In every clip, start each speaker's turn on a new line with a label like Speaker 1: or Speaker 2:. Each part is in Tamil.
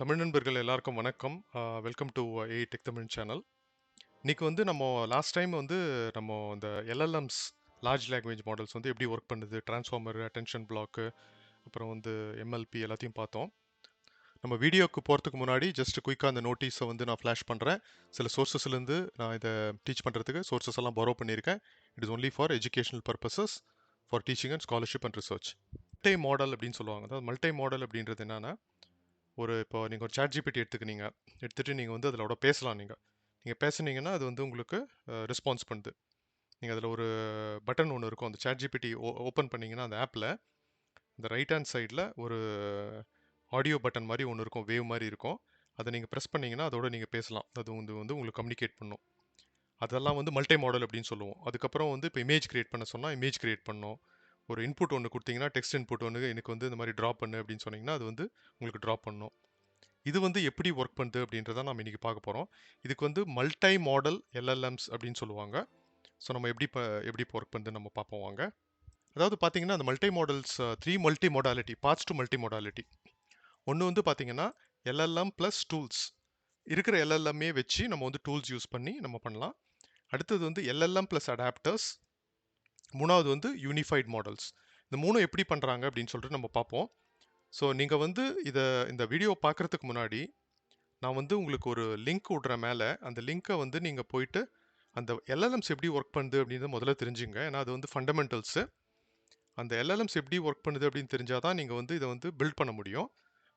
Speaker 1: தமிழ் நண்பர்கள் எல்லாருக்கும் வணக்கம். Welcome to a tech Tamil channel இன்னைக்கு வந்து நம்ம லாஸ்ட் டைம் வந்து நம்ம இந்த எல்எல்எம்ஸ் லார்ஜ் லாங்குவேஜ் மாடல்ஸ் வந்து எப்படி ஒர்க் பண்ணுது டிரான்ஸ்ஃபார்மர் அட்டென்ஷன் பிளாக்கு அப்புறம் வந்து எம்எல்பி எல்லாத்தையும் பார்த்தோம். நம்ம வீடியோக்கு போகிறதுக்கு முன்னாடி ஜஸ்ட் குயிக்காக அந்த நோட்டீஸை வந்து நான் ஃப்ளாஷ் பண்ணுறேன் சில சோர்சஸ்லேருந்து நான் இதை டீச் பண்ணுறதுக்கு சோர்சஸ் எல்லாம் பரோ பண்ணியிருக்கேன். It is only for educational purposes for teaching and scholarship and research multi model அப்படின்னு சொல்லுவாங்க. அதாவது மல்டை மாடல் அப்படின்றது என்னென்னா ஒரு இப்போ நீங்கள் ஒரு சாட் ஜிபிடி எடுத்துக்கினீங்க. எடுத்துகிட்டு நீங்கள் வந்து அதிலோட பேசலாம் நீங்கள் நீங்கள் பேசுனீங்கன்னா அது வந்து உங்களுக்கு ரெஸ்பான்ஸ் பண்ணுது. நீங்கள் அதில் ஒரு பட்டன் ஒன்று இருக்கும். அந்த சாட் ஜிபிடி ஓப்பன் பண்ணிங்கன்னா அந்த ஆப்பில் இந்த ரைட் ஹேண்ட் சைடில் ஒரு ஆடியோ பட்டன் மாதிரி ஒன்று இருக்கும். வேவ் மாதிரி இருக்கும். அதை நீங்கள் ப்ரெஸ் பண்ணீங்கன்னா அதோட நீங்கள் பேசலாம். அது வந்து வந்து உங்களுக்கு கம்யூனிகேட் பண்ணும். அதெல்லாம் வந்து மல்டி மாடல் அப்படின்னு சொல்லுவோம். அதுக்கப்புறம் வந்து இப்போ இமேஜ் கிரியேட் பண்ண சொன்னால் இமேஜ் கிரியேட் பண்ணோம். ஒரு இன்புட் ஒன்று கொடுத்தீங்கன்னா டெக்ஸ்ட் இன்புட் ஒன்று எனக்கு வந்து இந்த மாதிரி ட்ராப் பண்ணு அப்படின்னு சொன்னீங்கன்னா அது வந்து உங்களுக்கு ட்ரா பண்ணும். இது வந்து எப்படி ஒர்க் பண்ணுது அப்படின்றத நம்ம இன்றைக்கி பார்க்க போகிறோம் இதுக்கு வந்து மல்டை மாடல் எல்எல்எம்ஸ் அப்படின்னு சொல்லுவாங்க. ஸோ நம்ம எப்படி இப்போ எப்படி ஒர்க் பண்ணுது நம்ம பார்ப்போம் வாங்க. அதாவது பார்த்தீங்கன்னா அந்த multi models three multi modality parts to multi modality ஒன்று வந்து பார்த்தீங்கன்னா எல்எல்எம் ப்ளஸ் டூல்ஸ் இருக்கிற எல்எல்எம்மே வச்சு நம்ம வந்து டூல்ஸ் யூஸ் பண்ணி நம்ம பண்ணலாம். அடுத்தது வந்து எல்எல்எம் ப்ளஸ் அடாப்டர்ஸ் மூணாவது வந்து யூனிஃபைட் மாடல்ஸ் இந்த மூணும் எப்படி பண்ணுறாங்க அப்படின்னு சொல்லிட்டு நம்ம பார்ப்போம். ஸோ நீங்கள் வந்து இதை இந்த வீடியோ பார்க்குறதுக்கு முன்னாடி நான் வந்து உங்களுக்கு ஒரு லிங்க் விடுற மேலே அந்த லிங்க்கை வந்து நீங்கள் போயிட்டு அந்த எல்எல்எம்ஸ் எப்படி ஒர்க் பண்ணுது அப்படின்றத முதல்ல தெரிஞ்சுங்க. ஏன்னா அது வந்து ஃபண்டமெண்டல்ஸு அந்த எல்எல்எம்ஸ் எப்படி ஒர்க் பண்ணுது அப்படின்னு தெரிஞ்சால் தான் நீங்கள் வந்து இதை வந்து பில்ட் பண்ண முடியும்.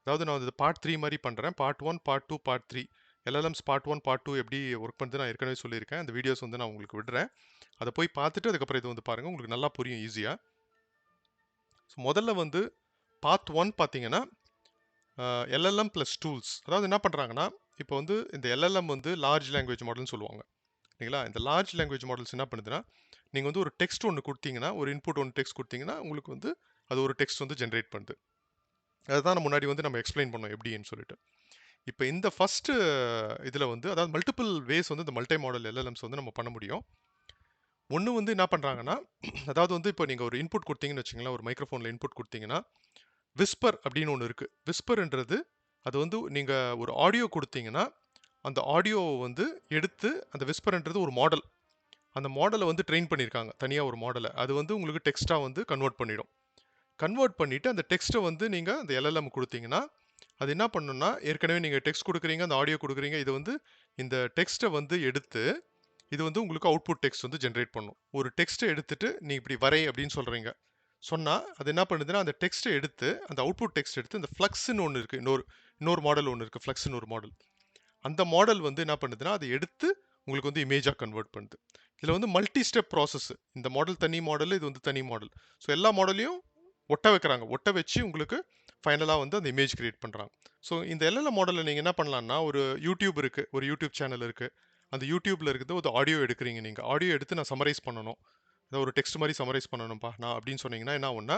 Speaker 1: அதாவது நான் இது பார்ட் த்ரீ மாதிரி பண்ணுறேன் part one part two part three LLMs part one part two எப்படி ஒர்க் பண்ணுது நான் ஏற்கனவே சொல்லியிருக்கேன். அந்த வீடியோஸ் வந்து நான் உங்களுக்கு விடுறேன். அதை போய் பார்த்துட்டு அதுக்கப்புறம் இது வந்து பாருங்கள் உங்களுக்கு நல்லா புரியும் ஈஸியாக ஸோ முதல்ல வந்து பார்ட் ஒன் பார்த்தீங்கன்னா எல்எல்எம் ப்ளஸ் டூல்ஸ் அதாவது என்ன பண்ணுறாங்கன்னா இப்போ வந்து இந்த எல்எல்எம் வந்து லார்ஜ் லாங்குவேஜ் மாடல்னு சொல்லுவாங்க. சரிங்களா இந்த லார்ஜ் லாங்குவேஜ் மாடல்ஸ் என்ன பண்ணுதுன்னா நீங்கள் வந்து ஒரு டெக்ஸ்ட் ஒன்று கொடுத்தீங்கன்னா ஒரு இன்புட் ஒன்று டெக்ஸ்ட் கொடுத்தீங்கன்னா உங்களுக்கு வந்து அது ஒரு டெக்ஸ்ட் வந்து ஜென்ரேட் பண்ணுது. அதுதான் நம்ம முன்னாடி வந்து நம்ம எக்ஸ்பிளைன் பண்ணோம் எப்படின்னு சொல்லிட்டு. இப்போ இந்த ஃபஸ்ட்டு இதில் வந்து அதாவது மல்டிபிள் வேஸ் வந்து இந்த மல்டி மாடல் எல்எல்எம்ஸ் வந்து நம்ம பண்ண முடியும். ஒன்று வந்து என்ன பண்ணுறாங்கன்னா அதாவது வந்து இப்போ நீங்கள் ஒரு இன்புட் கொடுத்தீங்கன்னு வச்சுங்களேன் ஒரு மைக்ரோஃபோனில் இன்புட் கொடுத்தீங்கன்னா விஸ்பர் அப்படின்னு ஒன்று இருக்குது விஸ்பர்ன்றது அது வந்து நீங்கள் ஒரு ஆடியோ கொடுத்தீங்கன்னா அந்த ஆடியோவை வந்து எடுத்து அந்த விஸ்பர்ன்றது ஒரு மாடல் அந்த மாடலை வந்து ட்ரெயின் பண்ணியிருக்காங்க தனியாக ஒரு மாடலை அது வந்து உங்களுக்கு டெக்ஸ்ட்டாக வந்து கன்வெர்ட் பண்ணிடும். கன்வெர்ட் பண்ணிவிட்டு அந்த டெக்ஸ்ட்டை வந்து நீங்கள் அந்த எல்எல்எம் கொடுத்தீங்கன்னா அது என்ன பண்ணுன்னா ஏற்கனவே நீங்கள் டெக்ஸ்ட் கொடுக்குறீங்க அந்த ஆடியோ கொடுக்குறீங்க இது வந்து இந்த டெக்ஸ்ட்டை வந்து எடுத்து இது வந்து உங்களுக்கு அவுட்புட் டெக்ஸ்ட் வந்து ஜென்ரேட் பண்ணும். ஒரு டெக்ஸ்ட்டை எடுத்துட்டு நீ இப்படி வரை அப்படின்னு சொல்கிறீங்க சொன்னால் அது என்ன பண்ணுதுன்னா அந்த டெக்ஸ்ட்டை எடுத்து அந்த அவுட்புட் டெக்ஸ்ட் எடுத்து இந்த ஃப்ளக்ஸ்ன்னு ஒன்று இருக்குது இன்னொரு இன்னொரு மாடல் ஒன்று இருக்குது ஃப்ளக்ஸ்னு ஒரு மாடல். அந்த மாடல் வந்து என்ன பண்ணுதுன்னா அதை எடுத்து உங்களுக்கு வந்து இமேஜாக கன்வெர்ட் பண்ணுது. இதில் வந்து மல்டி ஸ்டெப் ப்ராசஸ் இந்த மாடல் தனி மாடல் இது வந்து தனி மாடல் ஸோ எல்லா மாடலையும் ஒட்ட வைக்கிறாங்க. ஒட்ட வச்சு உங்களுக்கு ஃபைனலாக வந்து அந்த இமேஜ் கிரியேட் பண்ணுறாங்க ஸோ இந்த எல்எல்எம் மாடலில் நீங்கள் என்ன பண்ணலான்னா ஒரு யூடியூப் இருக்குது ஒரு யூடியூப் சேனல் இருக்குது அந்த யூடியூப்பில் இருக்கிறது ஒரு ஆடியோ எடுக்கிறீங்க நீங்கள் ஆடியோ எடுத்து நான் சமரைஸ் பண்ணணும். இதை ஒரு டெக்ஸ்ட் மாதிரி சமரைஸ் பண்ணணும்ப்பா நான் அப்படின்னு சொன்னீங்கன்னா என்ன ஒன்றா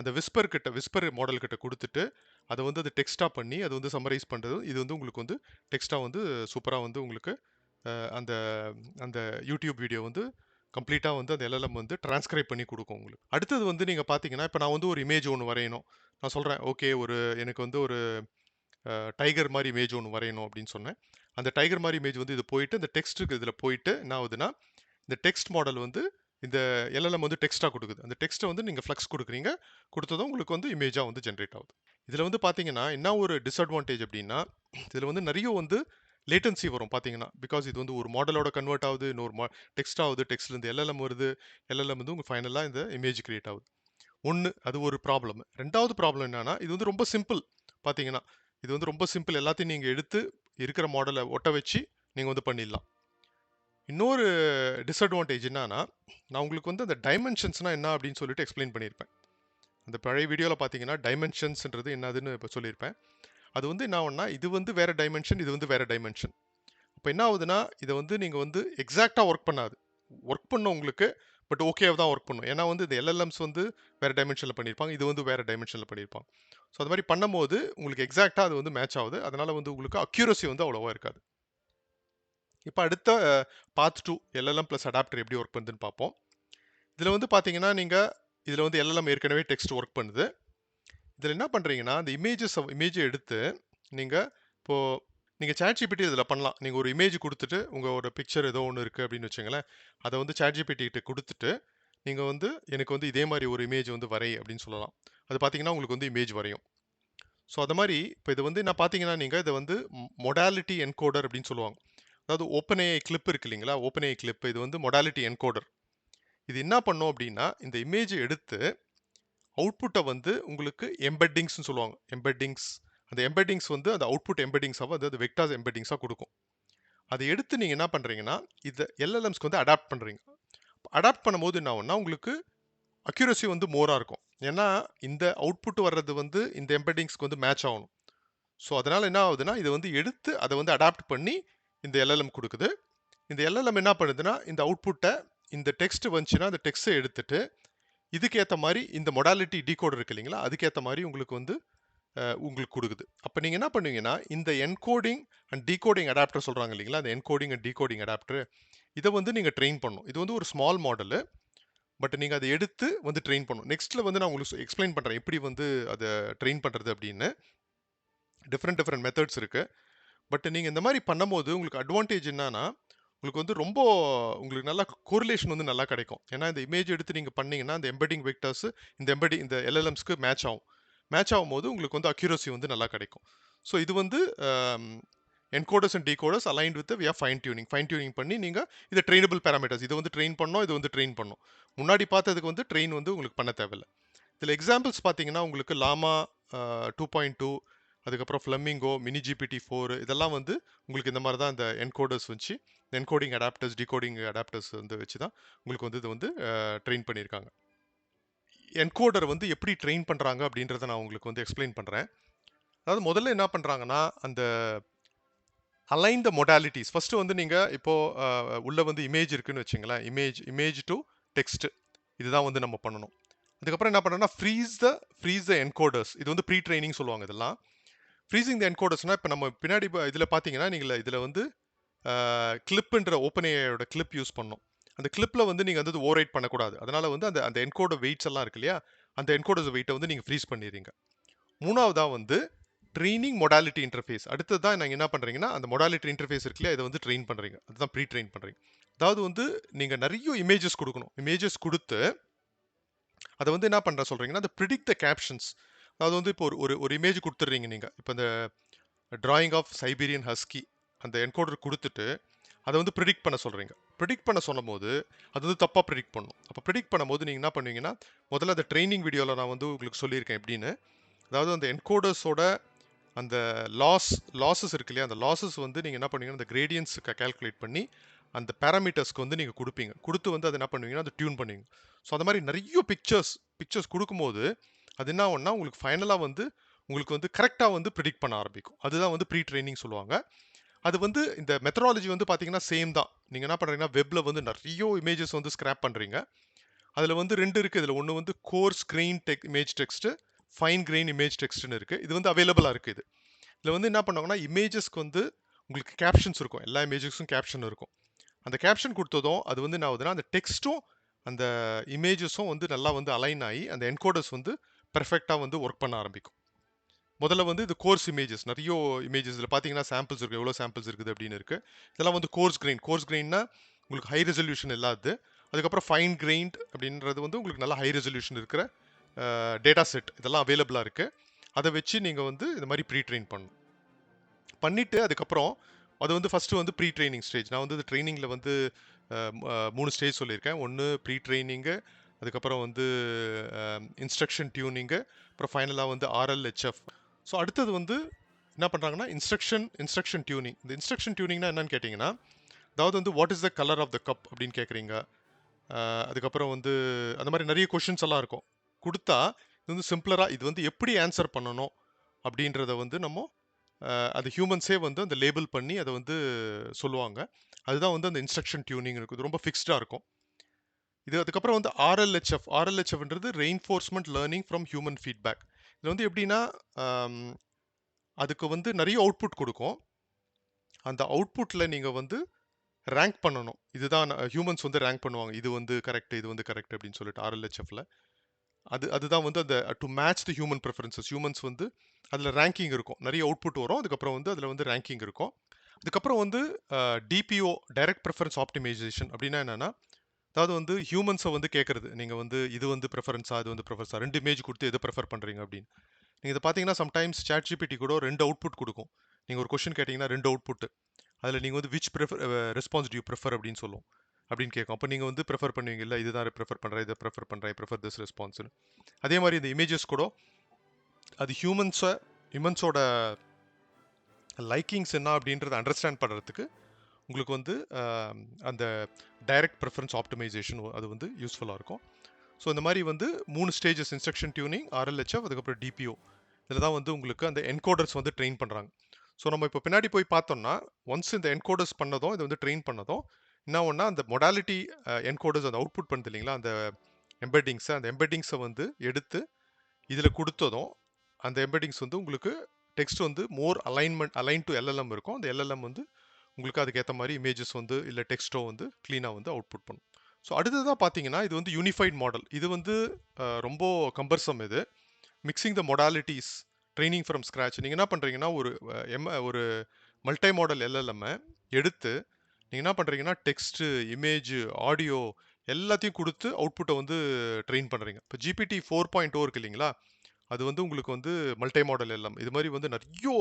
Speaker 1: அந்த விஸ்பர் கிட்ட விஸ்பர் மாடல் கிட்ட கொடுத்துட்டு அதை வந்து அது டெக்ஸ்ட்டாக பண்ணி அது வந்து சமரைஸ் பண்ணுறது இது வந்து உங்களுக்கு வந்து டெக்ஸ்ட்டாக வந்து சூப்பராக வந்து உங்களுக்கு அந்த அந்த யூடியூப் வீடியோ வந்து கம்ப்ளீட்டாக வந்து அந்த எல்எல்எம் வந்து டிரான்ஸ்கிரைப் பண்ணி கொடுக்கும் உங்களுக்கு. அடுத்தது வந்து நீங்கள் பார்த்தீங்கன்னா இப்போ நான் வந்து ஒரு இமேஜ் ஒன்று வரையணும். நான் சொல்கிறேன் ஓகே ஒரு எனக்கு வந்து ஒரு டைகர் மாதிரி இமேஜ் ஒன்று வரையணும் அப்படின்னு சொன்னேன். அந்த டைகர் மாதிரி இமேஜ் வந்து இது போயிட்டு இந்த டெக்ஸ்ட்டுக்கு இதில் போயிட்டு என்ன ஆகுதுன்னா இந்த டெக்ஸ்ட் மாடல் வந்து இந்த எல்எல்எம் வந்து டெக்ஸ்ட்டாக கொடுக்குது. அந்த டெக்ஸ்ட்டை வந்து நீங்கள் ஃப்ளக்ஸ் கொடுக்குறீங்க. கொடுத்ததும் உங்களுக்கு வந்து இமேஜாக வந்து ஜென்ரேட் ஆகுது. இதில் வந்து பார்த்தீங்கன்னா என்ன ஒரு டிஸ்அட்வான்டேஜ் அப்படின்னா இதில் வந்து நிறைய வந்து லேட்டன்சி வரும் பார்த்தீங்கன்னா பிகாஸ் இது வந்து ஒரு மாடலோட கன்வெர்ட் ஆகுது இன்னொரு மா டெக்ஸ்ட் ஆகுது டெக்ஸ்ட்லேருந்து எல்எல்எம் வருது. எல்எல்எம் வந்து உங்கள் ஃபைனலாக இந்த இமேஜ் கிரியேட் ஆகுது. ஒன்று அது ஒரு ப்ராப்ளம் ரெண்டாவது ப்ராப்ளம் என்னன்னா இது வந்து ரொம்ப சிம்பிள் பார்த்தீங்கன்னா இது வந்து ரொம்ப சிம்பிள் எல்லாத்தையும் நீங்கள் எடுத்து இருக்கிற மாடலை ஒட்ட வச்சு நீங்கள் வந்து பண்ணிடலாம். இன்னொரு டிஸ்அட்வான்டேஜ் என்னன்னா நான் உங்களுக்கு வந்து அந்த டைமென்ஷன்ஸ்னால் என்ன அப்படின்னு சொல்லிட்டு எக்ஸ்பிளைன் பண்ணியிருப்பேன் அந்த பழைய வீடியோவில் பார்த்தீங்கன்னா டைமென்ஷன்ஸ்ன்றது என்னதுன்னு இப்போ சொல்லியிருப்பேன் அது வந்து என்ன ஒன்றா இது வந்து வேறு டைமென்ஷன் இது வந்து வேறு டைமென்ஷன் இப்போ என்ன ஆகுதுன்னா இதை வந்து நீங்கள் வந்து எக்ஸாக்டாக ஒர்க் பண்ணாது. ஒர்க் பண்ண உங்களுக்கு பட் ஓகே தான் ஒர்க் பண்ணும். ஏன்னா வந்து இந்த எல்எல்எம்ஸ் வந்து வேறு டைமென்ஷனில் பண்ணியிருப்பாங்க. இது வந்து வேறு டைமென்ஷனில் பண்ணியிருப்பாங்க. ஸோ அது மாதிரி பண்ணும்போது உங்களுக்கு எக்ஸாக்டாக அது வந்து மேட்ச் ஆகுது. அதனால் வந்து உங்களுக்கு அக்யூரசி வந்து அவ்வளோவா இருக்காது. இப்போ அடுத்த path to LLM plus adapter எப்படி ஒர்க் பண்ணுதுன்னு பார்ப்போம் இதில் வந்து பார்த்தீங்கன்னா நீங்கள் இதில் வந்து எல்எல்எம் ஏற்கனவே டெக்ஸ்ட் ஒர்க் பண்ணுது. இதில் என்ன பண்ணுறீங்கன்னா அந்த இமேஜஸ் இமேஜை எடுத்து நீங்கள் இப்போது நீங்கள் சேட் ஜிபிடி இதில் பண்ணலாம். நீங்கள் ஒரு இமேஜ் கொடுத்துட்டு உங்களோட பிக்சர் ஏதோ ஒன்று இருக்குது அப்படின்னு வச்சுங்களேன் அதை வந்து சேட் ஜிபிடி கிட்ட கொடுத்துட்டு நீங்கள் வந்து எனக்கு வந்து இதே மாதிரி ஒரு இமேஜ் வந்து வரை அப்படின்னு சொல்லலாம். அது பார்த்தீங்கன்னா உங்களுக்கு வந்து இமேஜ் வரையும். ஸோ அது மாதிரி இப்போ இது வந்து நான் பார்த்தீங்கன்னா நீங்கள் இதை வந்து மொடாலிட்டி என்கோடர் அப்படின்னு சொல்லுவாங்க. அதாவது ஓப்பன் ஏஐ கிளிப் இருக்கு இல்லைங்களா? ஓப்பன் ஏஐ கிளிப் இது வந்து மொடாலிட்டி என்கோடர் இது என்ன பண்ணும் அப்படின்னா இந்த இமேஜை எடுத்து அவுட்புட்டை வந்து உங்களுக்கு எம்பெட்டிங்ஸ்னு சொல்லுவாங்க. எம்பெட்டிங்ஸ் அந்த எம்பெட்டிங்ஸ் வந்து அந்த அவுட்புட் எம்பெட்டிங்ஸாக வந்து அது வெக்டாஸ் எம்பெட்டிங்ஸாக கொடுக்கும். அதை எடுத்து நீங்கள் என்ன பண்ணுறீங்கன்னா இதை எல்எல்எம்ஸ்க்கு வந்து அடாப்ட் பண்ணுறீங்க அடாப்ட் பண்ணும்போது என்ன ஆகும்னா உங்களுக்கு அக்யூரசி வந்து மோராக இருக்கும். ஏன்னா இந்த அவுட்புட் வர்றது வந்து இந்த எம்பெட்டிங்ஸ்க்கு வந்து மேட்ச் ஆகணும். ஸோ அதனால் என்ன ஆகுதுன்னா இதை வந்து எடுத்து அதை வந்து அடாப்ட் பண்ணி இந்த எல்எல்எம் கொடுக்குது. இந்த எல்எல்எம் என்ன பண்ணுதுன்னா இந்த அவுட்புட்டை இந்த டெக்ஸ்ட் வந்துச்சுன்னா அந்த டெக்ஸ்ட்டை எடுத்துட்டு இதுக்கேற்ற மாதிரி இந்த மொடாலிட்டி டீகோடர் இருக்கு இல்லைங்களா அதுக்கேற்ற மாதிரி உங்களுக்கு வந்து உங்களுக்கு கொடுக்குது. அப்போ நீங்கள் என்ன பண்ணுவீங்கன்னா இந்த என்கோடிங் அண்ட் டீகோடிங் அடாப்டர் சொல்கிறாங்க இல்லைங்களா? அந்த என்கோடிங் அண்ட் டீகோடிங் அடாப்டர் இதை வந்து நீங்கள் ட்ரெயின் பண்ணும் இது வந்து ஒரு ஸ்மால் மாடலு பட் நீங்கள் அதை எடுத்து வந்து ட்ரெயின் பண்ணும் நெக்ஸ்ட்டில் வந்து நான் உங்களுக்கு எக்ஸ்பிளைன் பண்ணுறேன் எப்படி வந்து அதை ட்ரெயின் பண்ணுறது அப்படின்னு. டிஃப்ரெண்ட் டிஃப்ரெண்ட் மெத்தட்ஸ் இருக்குது பட் நீங்கள் இந்த மாதிரி பண்ணும்போது உங்களுக்கு அட்வான்டேஜ் என்னன்னா உங்களுக்கு வந்து ரொம்ப உங்களுக்கு நல்லா கோரிலேஷன் வந்து நல்லா கிடைக்கும். ஏன்னா இந்த இமேஜ் எடுத்து நீங்கள் பண்ணிங்கன்னா இந்த எம்பெடிங் வெக்டர்ஸ் இந்த எம்பெடி இந்த எல்எல்எம்ஸ்க்கு மேட்ச் ஆகும். மேட்ச் ஆகும்போது உங்களுக்கு வந்து அக்யூரசி வந்து நல்லா கிடைக்கும். ஸோ இது வந்து encoders and decoders aligned with via fine tuning fine tuning பண்ணி நீங்கள் இது ட்ரெயினபிள் பேராமீட்டர்ஸ் இது வந்து ட்ரெயின் பண்ணோம் இது வந்து ட்ரெயின் பண்ணோம். முன்னாடி பார்த்ததுக்கு வந்து ட்ரெயின் வந்து உங்களுக்கு பண்ண தேவையில்லை. இதில் எக்ஸாம்பிள்ஸ் பார்த்தீங்கன்னா உங்களுக்கு லாமா டூ பாயிண்ட் டூ அதுக்கப்புறம் ஃப்ளமிங்கோ மினி ஜிபிடி ஃபோர் இதெல்லாம் வந்து உங்களுக்கு இந்த மாதிரி தான் இந்த என்கோடர்ஸ் வச்சு என்கோடிங் அடாப்டர்ஸ் டிகோடிங் அடாப்டர்ஸ் வந்து வச்சு தான் உங்களுக்கு வந்து இது வந்து ட்ரெயின் பண்ணியிருக்காங்க. என்கோடர் வந்து எப்படி ட்ரெயின் பண்ணுறாங்க அப்படின்றத நான் உங்களுக்கு வந்து எக்ஸ்பிளைன் பண்ணுறேன் அதாவது முதல்ல என்ன பண்ணுறாங்கன்னா அந்த அலைன் த மொடாலிட்டிஸ் ஃபஸ்ட்டு வந்து நீங்கள் இப்போது உள்ளே வந்து இமேஜ் இருக்குன்னு வச்சுங்களேன். இமேஜ் இமேஜ் டு டெக்ஸ்ட் இதுதான் வந்து நம்ம பண்ணணும். அதுக்கப்புறம் என்ன பண்ணணும்னா freeze the freeze the encoders இது வந்து ப்ரீ ட்ரைனிங் சொல்லுவாங்க இதெல்லாம். ஃப்ரீசிங் த என்கோடர்ஸ்னால் இப்போ நம்ம பின்னாடி இதில் பார்த்தீங்கன்னா நீங்கள் இதில் வந்து கிளிப்புன்ற ஓப்பன் ஏஐயோட கிளிப் யூஸ் பண்ணோம் அந்த கிளிப்பில் வந்து நீங்கள் வந்து ஓரைட் பண்ணக்கூடாது. அதனால் வந்து அந்த அந்த என்கோட வெயிட்ஸ் எல்லாம் இருக்கு இல்லையா? அந்த என்கோட வெயிட்டை வந்து நீங்கள் ஃப்ரீஸ் பண்ணிடுறீங்க. மூணாவதாக வந்து ட்ரைனிங் மொடாலிட்டி இன்டர்ஃபேஸ் அடுத்தது தான் நீங்கள் என்ன பண்ணுறீங்கன்னா அந்த மொடாலிட்டி இன்டர்ஃபேஸ் இருக்கு இல்லையா? இதை வந்து ட்ரெயின் பண்ணுறீங்க அதுதான் ப்ரீ ட்ரெயின் பண்ணுறீங்க அதாவது வந்து நீங்கள் நிறைய இமேஜஸ் கொடுக்கணும். இமேஜஸ் கொடுத்து அதை வந்து என்ன பண்ணுற சொல்கிறீங்கன்னா அந்த ப்ரிடிக் த கேப்ஷன்ஸ் அதாவது வந்து இப்போ ஒரு ஒரு இமேஜ் கொடுத்துட்றீங்க நீங்கள் இப்போ இந்த ட்ராயிங் ஆஃப் சைபீரியன் ஹஸ்கி அந்த என்கோடர் கொடுத்துட்டு அதை வந்து ப்ரிடிக்ட் பண்ண சொல்கிறீங்க ப்ரிடிக்ட் பண்ண சொல்லும் போது அது வந்து தப்பாக ப்ரிடிக்ட் பண்ணும். அப்போ ப்ரிடிக்ட் பண்ணும்போது நீங்கள் என்ன பண்ணுவீங்கன்னா முதல்ல அந்த ட்ரைனிங் வீடியோவில் நான் வந்து உங்களுக்கு சொல்லியிருக்கேன் எப்படின்னு. அதாவது அந்த என்கோடர்ஸோட அந்த லாஸ் லாஸஸ் இருக்கு இல்லையா அந்த லாஸஸ் வந்து நீங்கள் என்ன பண்ணுவீங்கன்னா அந்த கிரேடியன்ஸுக்கு கேல்குலேட் பண்ணி அந்த பேராமீட்டர்ஸ்க்கு வந்து நீங்கள் கொடுப்பீங்க. கொடுத்து வந்து அதை என்ன பண்ணுவீங்கன்னா அதை டியூன் பண்ணுவீங்க. ஸோ அந்த மாதிரி நிறைய பிக்சர்ஸ் பிக்சர்ஸ் கொடுக்கும்போது அது என்ன ஆகும்னா உங்களுக்கு ஃபைனலாக வந்து உங்களுக்கு வந்து கரெக்டாக வந்து ப்ரிடிக்ட் பண்ண ஆரம்பிக்கும். அதுதான் வந்து ப்ரீ ட்ரைனிங் சொல்லுவாங்க. அது வந்து இந்த மெத்தடாலஜி வந்து பார்த்தீங்கன்னா சேம் தான். நீங்கள் என்ன பண்ணுறீங்கன்னா வெப்பில் வந்து நிறைய இமேஜஸ் வந்து ஸ்க்ராப் பண்ணுறீங்க அதில் வந்து ரெண்டு இருக்குது இதில் ஒன்று வந்து core screen tech image text fine grain image டெக்ஸ்ட்னு இருக்குது இது வந்து அவைலபிளாக இருக்குது. இது இதில் வந்து என்ன பண்ணுவாங்கன்னா இமேஜஸ்க்கு வந்து உங்களுக்கு கேப்ஷன்ஸ் இருக்கும். எல்லா இமேஜஸ்க்கும் கேப்ஷன் இருக்கும். அந்த கேப்ஷன் கொடுத்ததும் அது வந்து என்ன ஆகுதுன்னா அந்த டெக்ஸ்ட்டும் அந்த இமேஜஸும் வந்து நல்லா வந்து அலைன் ஆகி அந்த என்கோடர்ஸ் வந்து பெர்ஃபெக்டாக வந்து ஒர்க் பண்ண ஆரம்பிக்கும். முதல்ல வந்து இது கோர்ஸ் இமேஜஸ் நிறைய இமேஜஸ் இதில் பார்த்தீங்கன்னா சாம்பிள்ஸ் இருக்குது எவ்வளோ சாம்பிள்ஸ் இருக்குது அப்படின்னு இருக்குது இதெல்லாம் வந்து கோர்ஸ் கிரெயின் கோர்ஸ் கிரெயின்னா உங்களுக்கு ஹை ரெசல்யூஷன் இல்லாது அதுக்கப்புறம் ஃபைன் கிரெயின்ட் அப்படின்றது வந்து உங்களுக்கு நல்லா ஹை ரெசல்யூஷன் இருக்கிற டேட்டா செட் இதெல்லாம் அவைலபிளாக இருக்குது அதை வச்சு நீங்கள் வந்து இந்த மாதிரி ப்ரீ ட்ரெயின் பண்ணணும். பண்ணிவிட்டு அதுக்கப்புறம் அது வந்து ஃபஸ்ட்டு வந்து ப்ரீ ட்ரைனிங் ஸ்டேஜ் நான் வந்து ட்ரைனிங்கில் வந்து மூணு ஸ்டேஜ் சொல்லியிருக்கேன். ஒன்று ப்ரீ ட்ரைனிங்கு அதுக்கப்புறம் வந்து இன்ஸ்ட்ரக்ஷன் டியூனிங்கு அப்புறம் ஃபைனலாக வந்து ஆர்எல்ஹெச்எஃப் ஸோ அடுத்தது வந்து என்ன பண்ணுறாங்கன்னா இன்ஸ்ட்ரக்ஷன் இன்ஸ்ட்ரக்ஷன் டியூனிங் இந்த இன்ஸ்ட்ரக்ஷன் டியூனிங்னா என்னன்னு கேட்டிங்கன்னா அதாவது வந்து what is the colour of the cup அப்படின்னு கேட்குறீங்க அதுக்கப்புறம் வந்து அந்த மாதிரி நிறைய கொஷின்ஸ் எல்லாம் இருக்கும். கொடுத்தா இது வந்து சிம்பிளராக இது வந்து எப்படி ஆன்சர் பண்ணணும் அப்படின்றத வந்து நம்ம அது ஹியூமன்ஸே வந்து அந்த லேபிள் பண்ணி அதை வந்து சொல்லுவாங்க. அதுதான் வந்து அந்த இன்ஸ்ட்ரக்ஷன் டியூனிங் இருக்குது ரொம்ப ஃபிக்ஸ்டாக இருக்கும். இது அதுக்கப்புறம் வந்து RLHF ஆர்எல்ஹெச்எஃப்ன்றது reinforcement learning from human feedback இதில் வந்து எப்படின்னா அதுக்கு வந்து நிறைய அவுட்புட் கொடுக்கும். அந்த அவுட்புட்டில் நீங்கள் வந்து ரேங்க் பண்ணணும். இதுதான் ஹியூமன்ஸ் வந்து ரேங்க் பண்ணுவாங்க. இது வந்து கரெக்ட் இது வந்து கரெக்ட் அப்படின்னு சொல்லிட்டு ஆர்எல்ஹெச்எஃப்ல அது அதுதான் வந்து அந்த to match the human preferences humans வந்து அதில் ரேங்கிங் இருக்கும். நிறைய அவுட்புட் வரும். அதுக்கப்புறம் வந்து அதில் வந்து ரேங்கிங் இருக்கும். அதுக்கப்புறம் வந்து டிபிஓ டைரக்ட் ப்ரிஃபரன்ஸ் ஆப்டிமைசேஷன் அப்படின்னா என்னென்னா அதாவது வந்து ஹியூமன்ஸை வந்து கேட்குறது. நீங்கள் வந்து இது வந்து ப்ரிஃபரன்ஸா இது வந்து ப்ரிஃபரன்ஸா ரெண்டு இமேஜ் கொடுத்து எது ப்ரிஃபர் பண்ணுறீங்க அப்படின்னு. நீங்கள் இதை பார்த்தீங்கன்னா சம்டைம்ஸ் சாட் ஜிபிடி கூட ரெண்டு அவுட்புட் கொடுக்கும். நீங்கள் ஒரு கொஷின் கேட்டிங்கன்னா ரெண்டு அவுட்புட் அதில் நீங்கள் வந்து which prefer response do you prefer அப்படின்னு சொல்லும். அப்படின்னு கேட்கும். அப்போ நீங்கள் வந்து ப்ரிஃபர் பண்ணுவீங்க இல்லை இதுதான் ப்ரிஃபர் பண்ணுறேன் இதை ப்ரிஃபர் பண்ணுறேன் ப்ரிஃபர் திஸ் ரெஸ்பான்ஸ்னு அதே மாதிரி இந்த இமேஜஸ் கூட அது ஹியூமன்ஸை ஹியூமன்ஸோட லைக்கிங்ஸ் என்ன அப்படின்றத அண்டர்ஸ்டாண்ட் பண்ணுறதுக்கு உங்களுக்கு வந்து அந்த டைரக்ட் ப்ரிஃபரன்ஸ் ஆப்டிமைசேஷன் அது வந்து யூஸ்ஃபுல்லாக இருக்கும். ஸோ இந்த மாதிரி வந்து மூணு ஸ்டேஜஸ் இன்ஸ்ட்ரக்ஷன் டியூனிங் ஆர்எல்ஹெச்எஃப் அதுக்கப்புறம் டிபிஓ இதில் தான் வந்து உங்களுக்கு அந்த என்கோடர்ஸ் வந்து ட்ரெயின் பண்ணுறாங்க ஸோ நம்ம இப்போ பின்னாடி போய் பார்த்தோம்னா ஒன்ஸ் இந்த என்கோடர்ஸ் பண்ணதும் இதை வந்து ட்ரெயின் பண்ணதும் என்ன ஒன்றா அந்த மொடாலிட்டி என்கோடர்ஸ் அந்த அவுட்புட் பண்ணுது இல்லைங்களா? அந்த எம்பெட்டிங்ஸை அந்த எம்பெட்டிங்ஸை வந்து எடுத்து இதில் கொடுத்ததும் அந்த எம்பெட்டிங்ஸ் வந்து உங்களுக்கு டெக்ஸ்ட் வந்து more alignment align to LLM இருக்கும். அந்த எல்எல்எம் வந்து உங்களுக்கு அதுக்கேற்ற மாதிரி இமேஜஸ் வந்து இல்லை டெக்ஸ்ட்டோ வந்து க்ளீனாக வந்து அவுட்புட் பண்ணும். ஸோ அடுத்ததாக பார்த்தீங்கன்னா இது வந்து யூனிஃபைட் மாடல் இது வந்து ரொம்ப கம்பர்சம் இது. Mixing the modalities training from scratch நீங்கள் என்ன பண்ணுறீங்கன்னா ஒரு எம் ஒரு மல்டி மாடல் எல்எல்எம்மை எடுத்து நீங்கள் என்ன பண்ணுறீங்கன்னா டெக்ஸ்ட்டு இமேஜ் ஆடியோ எல்லாத்தையும் கொடுத்து அவுட்புட்டை வந்து ட்ரெயின் பண்ணுறீங்க இப்போ ஜிபிடி ஃபோர் பாயிண்ட் ஓ இருக்கு இல்லைங்களா? அது வந்து உங்களுக்கு வந்து மல்டி மாடல் எல்லாம் இது மாதிரி வந்து நிறைய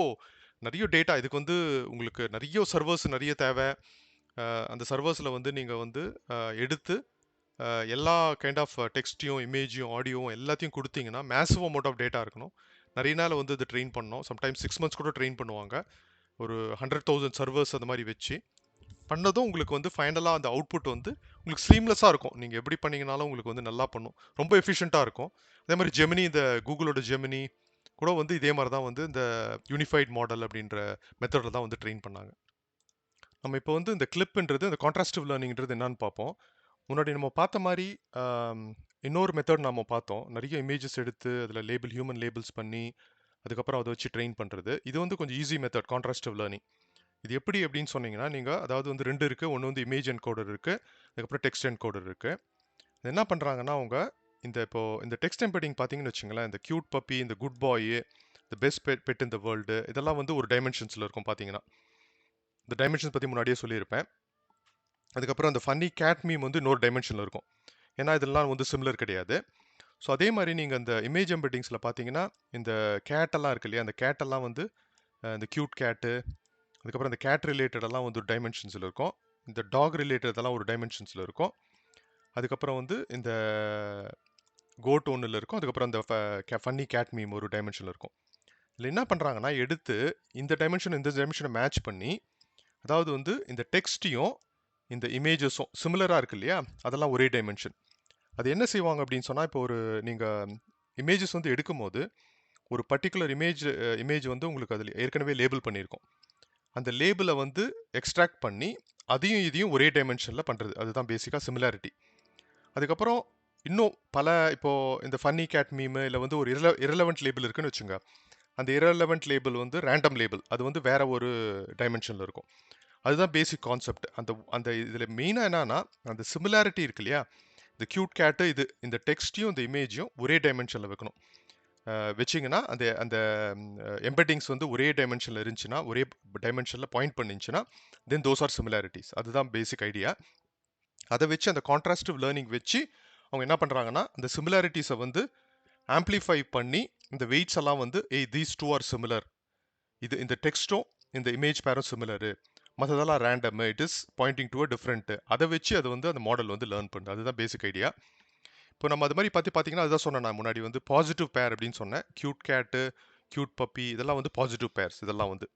Speaker 1: நிறைய டேட்டா இதுக்கு வந்து உங்களுக்கு நிறைய சர்வர்ஸ் நிறைய தேவை. அந்த சர்வர்ஸில் வந்து நீங்கள் வந்து எடுத்து எல்லா கைண்ட் ஆஃப் டெக்ஸ்ட்டையும் இமேஜையும் ஆடியோவும் எல்லாத்தையும் கொடுத்தீங்கன்னா மேசிவ் அமௌண்ட் ஆஃப் டேட்டா இருக்கணும். நிறைய நாள் வந்து இது ட்ரெயின் பண்ணோம் சம்டைம்ஸ் சிக்ஸ் மந்த்ஸ் கூட ட்ரெயின் பண்ணுவாங்க. ஒரு ஹண்ட்ரட் தௌசண்ட் சர்வர்ஸ் அந்த மாதிரி வச்சு. பண்ணதும் உங்களுக்கு வந்து ஃபைனலாக அந்த அவுட்புட் வந்து உங்களுக்கு ஸ்லீம்லெஸ்ஸாக இருக்கும். நீங்கள் எப்படி பண்ணீங்கனாலும் உங்களுக்கு வந்து நல்லா பண்ணும். ரொம்ப எஃபிஷியண்ட்டாக இருக்கும். அதே மாதிரி ஜெமினி இந்த கூகுளோட ஜெமினி கூட வந்து இதே மாதிரி தான் வந்து இந்த யூனிஃபைட் மாடல் அப்படின்ற மெத்தடில் தான் வந்து ட்ரெயின் பண்ணாங்க. நம்ம இப்போ வந்து இந்த கிளிப்ன்றது இந்த கான்ட்ராஸ்டிவ் லேர்னிங்கிறது என்னன்னு பார்ப்போம். முன்னாடி நம்ம பார்த்த மாதிரி இன்னொரு மெத்தட் நம்ம பார்த்தோம். நிறைய இமேஜஸ் எடுத்து அதில் லேபிள் ஹியூமன் லேபிள்ஸ் பண்ணி அதுக்கப்புறம் அதை வச்சு ட்ரெயின் பண்ணுறது இது வந்து கொஞ்சம் ஈஸி மெத்தட் கான்ட்ராஸ்டிவ் லேர்னிங் இது எப்படி அப்படின்னு சொன்னீங்கன்னா நீங்கள் அதாவது வந்து ரெண்டு இருக்குது ஒன்று வந்து இமேஜ் என்கோடர் இருக்குது அதுக்கப்புறம் டெக்ஸ்ட் என்கோடர் இருக்குது என்ன பண்ணுறாங்கன்னா அவங்க இந்த இப்போ இந்த டெக்ஸ்ட் எம்பெடிங் பார்த்தீங்கன்னு வச்சுங்களேன் இந்த க்யூட் பப்பி இந்த குட் பாய் இந்த பெஸ்ட் பெட் பெட் இந்த வேர்ல்டு இதெல்லாம் வந்து ஒரு டைமென்ஷன்ஸில் இருக்கும் பார்த்தீங்கன்னா. இந்த டைமென்ஷன்ஸ் பற்றி முன்னாடியே சொல்லியிருப்பேன். அதுக்கப்புறம் அந்த ஃபன்னி கேட் மீம் வந்து இன்னொரு டைமென்ஷனில் இருக்கும். ஏன்னா இதெல்லாம் வந்து சிமிலர் கிடையாது. ஸோ அதே மாதிரி நீங்கள் அந்த இமேஜ் எம்பெட்டிங்ஸில் பார்த்தீங்கன்னா இந்த கேட்டெல்லாம் இருக்கு இல்லையா அந்த கேட்டெல்லாம் வந்து இந்த க்யூட் கேட்டு அதுக்கப்புறம் இந்த கேட் ரிலேட்டடெல்லாம் வந்து ஒரு டைமென்ஷன்ஸில் இருக்கும். இந்த டாக் ரிலேட்டடெல்லாம் ஒரு டைமென்ஷன்ஸில் இருக்கும். அதுக்கப்புறம் வந்து இந்த கோட் டோனில் இருக்கும். அதுக்கப்புறம் அந்த ஃபன்னி கேட் மீம் ஒரு டைமென்ஷனில் இருக்கும். இதில் என்ன பண்ணுறாங்கன்னா எடுத்து இந்த டைமென்ஷன் இந்த டைமென்ஷனை மேட்ச் பண்ணி அதாவது வந்து இந்த டெக்ஸ்ட்டையும் இந்த இமேஜஸும் சிமிலராக இருக்கு இல்லையா? அதெல்லாம் ஒரே டைமென்ஷன் அது என்ன செய்வாங்க அப்படின்னு சொன்னால் இப்போ ஒரு நீங்கள் இமேஜஸ் வந்து எடுக்கும்போது ஒரு பர்டிகுலர் இமேஜ் இமேஜ் வந்து உங்களுக்கு அதில் ஏற்கனவே லேபிள் பண்ணியிருக்கோம். அந்த லேபிளை வந்து எக்ஸ்ட்ராக்ட் பண்ணி அதையும் இதையும் ஒரே டைமென்ஷனில் பண்ணுறது அதுதான் பேசிக்காக சிமிலாரிட்டி அதுக்கப்புறம் இன்னும் பல இப்போது இந்த ஃபன்னி கேட் மீமு இல்லை வந்து ஒரு இரல இரலவெண்ட் லேபிள் இருக்குன்னு வச்சுங்க. அந்த இரலவெண்ட் லேபிள் வந்து ரேண்டம் லேபிள் அது வந்து வேற ஒரு டைமென்ஷனில் இருக்கும். அதுதான் பேசிக் கான்செப்ட் அந்த அந்த இதில் மெயினாக என்னன்னா அந்த சிமிலாரிட்டி இருக்கு இல்லையா? இந்த க்யூட் கேட்டு இது இந்த டெக்ஸ்ட்டையும் இந்த இமேஜையும் ஒரே டைமென்ஷனில் வைக்கணும். வச்சிங்கன்னா அந்த அந்த எம்பெட்டிங்ஸ் வந்து ஒரே டைமென்ஷனில் இருந்துச்சுன்னா ஒரே டைமென்ஷனில் பாயிண்ட் பண்ணிச்சுன்னா தென் தோஸ் ஆர் சிமிலாரிட்டிஸ் அதுதான் பேசிக் ஐடியா அதை வச்சு அந்த கான்ட்ராஸ்டிவ் லேர்னிங் வச்சு அவங்க என்ன பண்ணுறாங்கன்னா அந்த சிமிலாரிட்டிஸை வந்து ஆம்ப்ளிஃபை பண்ணி இந்த வெயிட்ஸ் எல்லாம் வந்து ஏய் தீஸ் டூ ஆர் சிமிலர் இது இந்த டெக்ஸ்ட்டும் இந்த இமேஜ் பேரும் சிமிலரு மற்றதெல்லாம் random it is pointing to a different அதை வச்சு அது வந்து அந்த மாடல் வந்து லேர்ன் பண்ணுது. அதுதான் பேசிக் ஐடியா இப்போ நம்ம அது மாதிரி பார்த்து பார்த்தீங்கன்னா அதுதான் சொன்னேன் நான் முன்னாடி வந்து பாசிட்டிவ் பேர் அப்படின்னு சொன்னேன். க்யூட் கேட்டு க்யூட் பப்பி இதெல்லாம் வந்து பாசிட்டிவ் பேர்ஸ் இதெல்லாம் வந்து.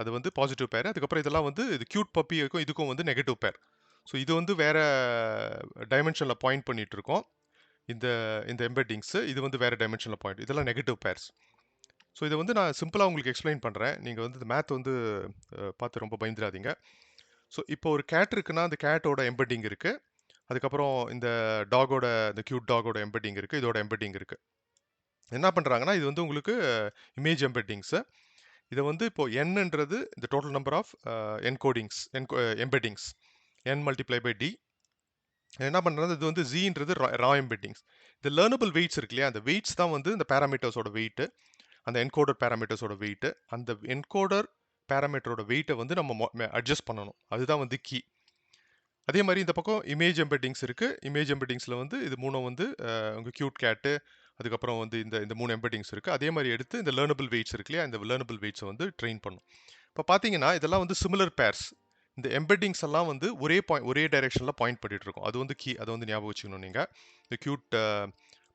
Speaker 1: அது வந்து பாசிட்டிவ் பேர் அதுக்கப்புறம் இதெல்லாம் வந்து இது க்யூட் பப்பிக்கும் இதுக்கும் வந்து நெகட்டிவ் பேர் ஸோ இது வந்து வேறு டைமென்ஷனில் பாயிண்ட் பண்ணிகிட்டு இருக்கோம் இந்த இந்த எம்பெட்டிங்ஸு இது வந்து வேறு டைமென்ஷனில் பாயிண்ட் இதெல்லாம் நெகட்டிவ் பேர்ஸ் ஸோ இதை வந்து நான் சிம்பிளாக உங்களுக்கு எக்ஸ்பிளைன் பண்ணுறேன் நீங்கள் வந்து இந்த மேத் வந்து பார்த்து ரொம்ப பயந்துடாதீங்க. ஸோ இப்போ ஒரு கேட் இருக்குன்னா அந்த கேட்டோட எம்பெட்டிங் இருக்குது அதுக்கப்புறம் இந்த டாகோட இந்த க்யூட் டாகோட எம்பெட்டிங் இருக்குது இதோட எம்பெட்டிங் இருக்குது என்ன பண்ணுறாங்கன்னா இது வந்து உங்களுக்கு இமேஜ் எம்பெட்டிங்ஸு இதை வந்து இப்போது என்னன்றது இந்த டோட்டல் நம்பர் ஆஃப் என்கோடிங்ஸ் என்கோ embeddings N multiply by D என்ன பண்ணுறது இது வந்து ஜீன்றது ரா எம்பெட்டிங்ஸ் இந்த லேர்னபிள் வெயிட்ஸ் இருக்கு இல்லையா? அந்த வெயிட்ஸ் தான் வந்து இந்த பேராமீட்டர்ஸோட வெயிட்டு அந்த என்கோடர் பேராமீட்டர்ஸோட வெயிட்டு அந்த என்கோடர் பேராமீட்டரோட வெயிட்டை வந்து நம்ம அட்ஜஸ்ட் பண்ணணும். அதுதான் வந்து கீ அதே மாதிரி இந்த பக்கம் இமேஜ் எம்பெட்டிங்ஸ் இருக்குது இமேஜ் எம்பெட்டிங்ஸில் வந்து இது மூணும் வந்து உங்கள் க்யூட் கேட்டு அதுக்கப்புறம் வந்து இந்த இந்த மூணு எம்பெட்டிங்ஸ் இருக்குது அதே மாதிரி எடுத்து இந்த லேர்னபிள் வெயிட்ஸ் இருக்கு இல்லையா? இந்த லேர்னபிள் வெயிட்ஸை வந்து ட்ரெயின் பண்ணும். இப்போ பார்த்தீங்கன்னா இதெல்லாம் வந்து சிமிலர் பேர்ஸ் இந்த எம்பெட்டிங்ஸ் எல்லாம் வந்து ஒரே பாயிண்ட் ஒரே டைரெக்ஷனில் பாயிண்ட் பண்ணிட்டு இருக்கும் அது வந்து கீ அதை வந்து ஞாபகம் வச்சுக்கணும் நீங்கள் இந்த க்யூட்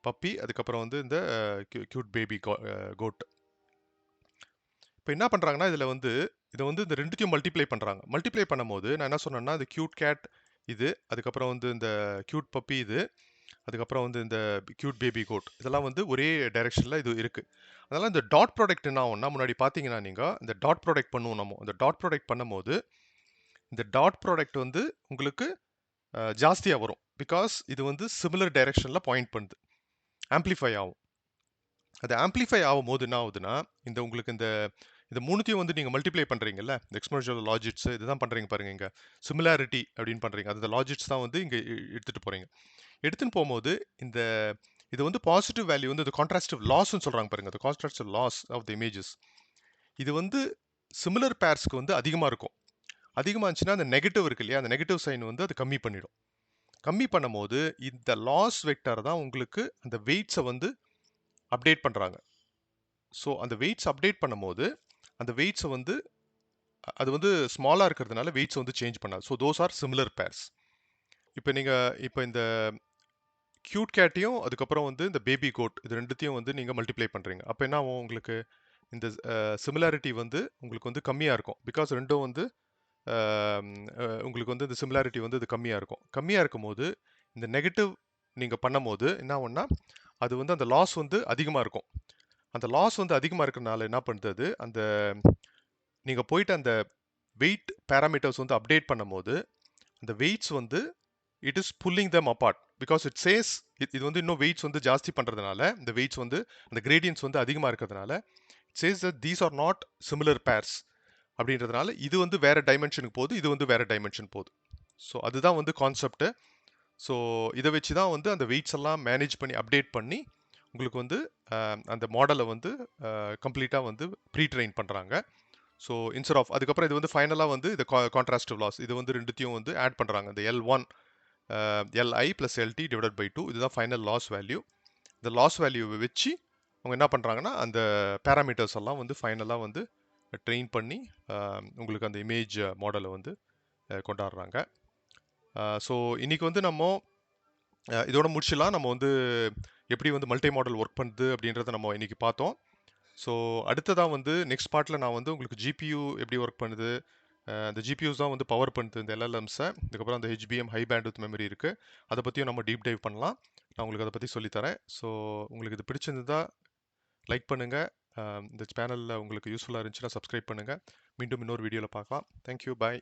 Speaker 1: பப்பி அதுக்கப்புறம் வந்து இந்த க்யூட் பேபி கோட் இப்போ என்ன பண்ணுறாங்கன்னா இதில் வந்து இதை வந்து இந்த ரெண்டுத்தையும் மல்டிப்ளை பண்ணுறாங்க மல்டிப்ளை பண்ணும்போது நான் என்ன சொன்னேன்னா இந்த க்யூட் கேட் இது அதுக்கப்புறம் வந்து இந்த க்யூட் பப்பி இது அதுக்கப்புறம் வந்து இந்த க்யூட் பேபி கோட் இதெல்லாம் வந்து ஒரே டைரெக்ஷனில் இது இருக்குது அதனால் இந்த டாட் ப்ராடக்ட் என்ன ஆகும்னா முன்னாடி பார்த்தீங்கன்னா நீங்கள் இந்த டாட் ப்ராடக்ட் பண்ணுவோம் நம்ம. இந்த டாட் ப்ராடக்ட் பண்ணும்போது இந்த டாட் ப்ராடக்ட் வந்து உங்களுக்கு ஜாஸ்தியாக வரும். பிகாஸ் இது வந்து சிமிலர் டைரெக்ஷனில் பாயிண்ட் பண்ணுது. ஆம்ப்ளிஃபை ஆகும். அது ஆம்ப்ளிஃபை ஆகும் போது என்ன ஆகுதுன்னா இந்த உங்களுக்கு இந்த இந்த மூணுத்தையும் வந்து நீங்கள் மல்டிப்ளை பண்ணுறீங்கல்ல இந்த எக்ஸ்போனன்ஷியல் லாஜிட்ஸ் இதுதான் பண்ணுறீங்க பாருங்க இங்கே. சிமிலாரிட்டி அப்படின்னு பண்ணுறீங்க அந்த லாஜிட்ஸ் தான் வந்து இங்கே எடுத்துகிட்டு போகிறீங்க எடுத்துன்னு போகும்போது இந்த இது வந்து பாசிட்டிவ் வேல்யூ வந்து இந்த கான்ட்ராஸ்டிவ் லாஸ்ன்னு சொல்கிறாங்க பாருங்க. இந்த contrastive loss of the images இது வந்து சிமிலர் பேர்ஸ்க்கு வந்து அதிகமாக இருக்கும். அதிகமாக இருந்துச்சுன்னா அந்த நெகட்டிவ் இருக்கு இல்லையா? அந்த நெகட்டிவ் சைன் வந்து அது கம்மி பண்ணிடும். கம்மி பண்ணும்போது இந்த லாஸ் வெக்டர் தான் உங்களுக்கு அந்த வெயிட்ஸை வந்து அப்டேட் பண்ணுறாங்க ஸோ அந்த வெயிட்ஸ் அப்டேட் பண்ணும்போது அந்த வெயிட்ஸை வந்து அது வந்து ஸ்மாலாக இருக்கிறதுனால வெயிட்ஸ் வந்து சேஞ்ச் பண்ணாது. So those are similar pairs இப்போ நீங்கள் இப்போ இந்த க்யூட் கேட்டையும் அதுக்கப்புறம் வந்து இந்த பேபி கோட் இது ரெண்டுத்தையும் வந்து நீங்கள் மல்டிப்ளை பண்ணுறீங்க அப்போ என்ன ஆகும் உங்களுக்கு? இந்த சிமிலாரிட்டி வந்து உங்களுக்கு வந்து கம்மியாக இருக்கும். பிகாஸ் ரெண்டும் வந்து உங்களுக்கு வந்து இந்த சிமிலாரிட்டி வந்து இது கம்மியாக இருக்கும். கம்மியாக இருக்கும் போது இந்த நெகட்டிவ் நீங்கள் பண்ணும் போது என்ன ஒன்றா அது வந்து அந்த லாஸ் வந்து அதிகமாக இருக்கும். அந்த லாஸ் வந்து அதிகமாக இருக்கிறனால என்ன பண்ணுறது அந்த நீங்கள் போயிட்டு அந்த வெயிட் பேராமீட்டர்ஸ் வந்து அப்டேட் பண்ணும்போது அந்த வெயிட்ஸ் வந்து it is pulling them apart because it says இது வந்து இன்னும் வெயிட்ஸ் வந்து ஜாஸ்தி பண்ணுறதுனால இந்த வெயிட்ஸ் வந்து அந்த கிரேடியன்ஸ் வந்து அதிகமாக இருக்கிறதுனால it says that these are not similar pairs அப்படின்றதுனால இது வந்து வேறு டைமென்ஷனுக்கு போகுது இது வந்து வேறு டைமென்ஷன் போகுது. ஸோ அதுதான் வந்து கான்செப்ட்டு ஸோ இதை வச்சு தான் வந்து அந்த வெயிட்ஸ் எல்லாம் மேனேஜ் பண்ணி அப்டேட் பண்ணி உங்களுக்கு வந்து அந்த மாடலை வந்து கம்ப்ளீட்டாக வந்து ப்ரீ ட்ரெயின் பண்ணுறாங்க ஸோ இன்ஸ்டர் ஆஃப் அதுக்கப்புறம் இது வந்து ஃபைனலாக வந்து இந்த கான்ட்ராஸ்டிவ் லாஸ் இது வந்து ரெண்டுத்தையும் வந்து ஆட் பண்ணுறாங்க இந்த L one LI plus LT divide by two இதுதான் ஃபைனல் லாஸ் வேல்யூ இந்த லாஸ் வேல்யூவை வச்சு அவங்க என்ன பண்ணுறாங்கன்னா அந்த பேராமீட்டர்ஸ் எல்லாம் வந்து ஃபைனலாக வந்து ட்ரெயின் பண்ணி உங்களுக்கு அந்த இமேஜ் மாடலை வந்து கொண்டாடுறாங்க. ஸோ இன்றைக்கி வந்து நம்ம இதோட முடிச்சிடலாம். நம்ம வந்து எப்படி வந்து மல்டி மாடல் ஒர்க் பண்ணுது அப்படின்றத நம்ம இன்றைக்கி பார்த்தோம். ஸோ அடுத்ததாக வந்து நெக்ஸ்ட் பார்ட்டில் நான் வந்து உங்களுக்கு ஜிபியூ எப்படி ஒர்க் பண்ணுது அந்த ஜிபியூஸ் தான் வந்து பவர் பண்ணுது இந்த எல்எல்எம்ஸை இதுக்கப்புறம் அந்த ஹெச்பிஎம் ஹை பேண்ட்வித் மெமரி இருக்குது அதை பற்றியும் நம்ம டீப் டைவ் பண்ணலாம். நான் உங்களுக்கு அதை பற்றி சொல்லித்தரேன். ஸோ உங்களுக்கு இது பிடிச்சிருந்தா லைக் பண்ணுங்கள் இந்த சேனலில் உங்களுக்கு யூஸ்ஃபுல்லாக இருந்துச்சுன்னா சப்ஸ்கிரைப் பண்ணுங்கள் மீண்டும் இன்னொரு வீடியோவில் பார்க்கலாம். Thank you bye